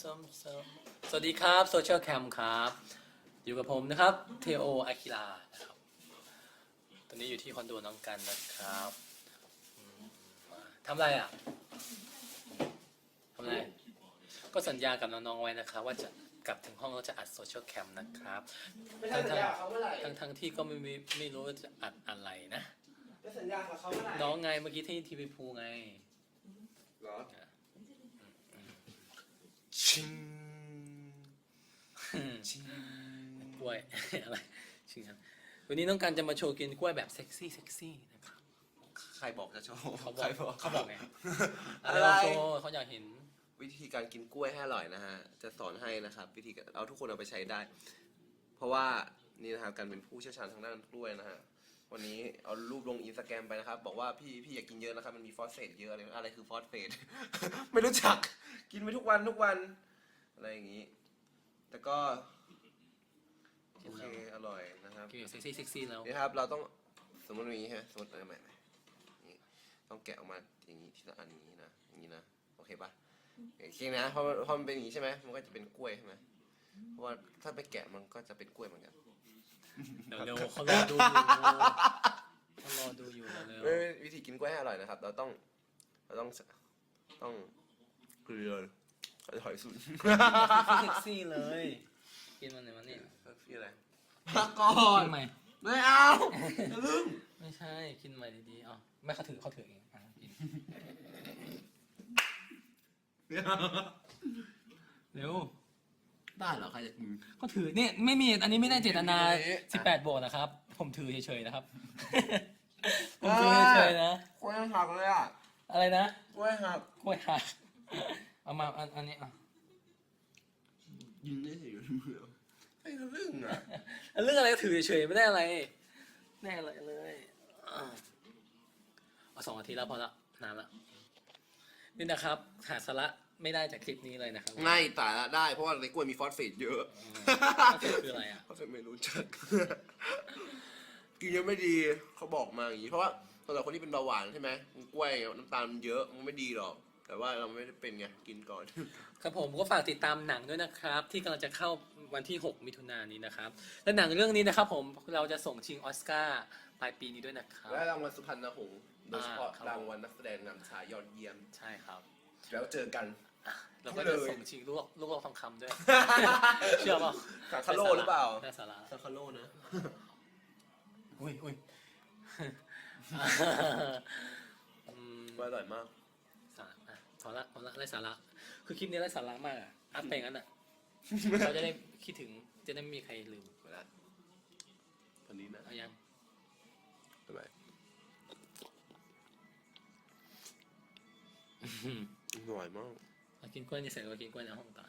ซ้ำซ้ำสวัสดีครับโซเชียลแคมครับ อยู่กับผมนะครับเทโออากิระนะครับตอนนี้อยู่ที่คอนโดน้องกันนะครับอืมทำอะไรอะทำอะไรก็สัญญากับน้องๆไว้นะครับ ว่าจะกลับถึงห้องแล้วจะอัดโซเชียลแคมนะครับไม่ใช่สัญญากับเขาเมื่อไหร่ทั้งทั้งๆที่ก็ไม่ไม่ไม่รู้ว่าจะอัดอะไรนะไม่สัญญากับเขาเมื่อไหร่น้องไงเมื่อกี้ที่ทีวีพูไงเหรอ ชิงชิงกล้วย อะไรชื่อครับวันนี้น้องการจะมาโชว์กินกล้วยแบบเซ็กซี่เซ็กซี่นะครับใครบอกจะโชว์เขาบใคอรกบอกเขาบอกไงอะไรเาโชว์เขาอยากเห็น วิธีการกินกล้วยให้อร่อยนะฮะ จะสอนให้นะครับ วิธีการเอาทุกคนเอาไปใช้ได้ เพราะว่านี่นะครับการเป็นผู้เชี่ยวชาญทางด้านกล้วยนะฮะ วันนี้เอารูปลงอินสตาแกรมไปนะครับ บอกว่าพี่พี่อย่ากินเยอะนะครับ มันมีฟอสเฟตเยอะอะไรอะไรคือฟอสเฟต ไม่รู้จัก กินไปทุกวันทุกวัน อะไรอย่างนี้ แต่ก็โอเคอร่อยนะครับกินแบบเซ็กซี่เซ็กซี่แล้วนี่ครับ เราต้องสมมติอย่างนี้ฮะสมมติอะไรใหม่ๆนี่ต้องแกะออกมาอย่างนี้ทีละอันอย่างนี้นะอย่างนี้นะโอเคปะโอเคนะเพราะมันเพราะมันเป็นอย่างนี้ใช่ไหมมันก็จะเป็นกล้วยใช่ไหมเพราะว่าถ้าไปแกะมันก็จะเป็นกล้วยเหมือนกัน เดี๋ยวเร็วเขารอดูอยู่เขารอดูอยู่เร็วเอ้ยวิธีกินกล้วยให้อร่อยนะครับ เราต้อง เราต้องต้องเกลือหอยสุดเซ็กซี่เลย กินมันไหนมันนี่พี่อะไรพักก่อกินนใหม่ไม่เอาอย่าลืมไม่ใช่กินใหม่ดีๆอ๋อไม่เขาถือเขาถือเองอะกินเร็ว ได้เหรอใครจะกิน ก็ถือเนี่ยไม่มีอันนี้ไม่ได้เจตนา18โบกนะครับ ผมถือเฉยๆนะครับ ผมถือเฉยๆนะ กล้วยหักเลยอะอะไรนะกล้วยหักกล้วยหักเอามาอันอันนี้อะยิงได้สิอยู่มือไม่ทะลึ่งอะอันเรื่องอะไรก็ถือเฉยๆไม่ได้อะไรไม่ได้อะไรเลยอะเอาสองอาทิตย์แล้วพอละนานละ นี่นะครับหาสาระไม่ได้จากคลิปนี้เลยนะครับง่ายแต่ละได้เพราะว่าในกล้วยมีฟอสเฟตเยอะอืมก็คือคืออะไรอะเขาจะไม่รู้จักกินเยอะไม่ดีเขาบอกมาอย่างนี้เพราะว่าสำหรับคนที่เป็นเบาหวานใช่ไหมกล้วยน้ำตาลมันเยอะมันไม่ดีหรอกแต่ว่าเราไม่ได้เป็นไงกินก่อน ครับผมก็ฝากติดตามหนังด้วยนะครับ ที่กำลังจะเข้าวันที่ 6 มิถุนายนนี้นะครับ และหนังเรื่องนี้นะครับผมเราจะส่งชิงออสการ์ปลายปีนี้ด้วยนะครับและรางวัลสุพรรณหงส์ โดยเฉพาะอ่าครับ รางวัลนักแสดงนำชายยอดเยี่ยม ใช่ครับ แล้วเจอกัน เราก็จะเลย ส่งชิงลูกลูกโลกทองคำด้วย เชื่อเปล่าคาคาโร่หรือเปล่าได้สาระคาคาโร่นะ อุ้ยอุ้ยอืมอร่อยมาก สาระอะพอละพอละไร้สาระ คือคลิปนี้ไร้สาระมากอะอัพไปงั้นอะเขาจะได้คิดถึงจะได้ไม่มีใครลืมมาละตอนนี้นะเอายังทำไม อร่อยมาก เรากินกล้วยนี่เสร็จเรากินกล้วยในห้องต่อ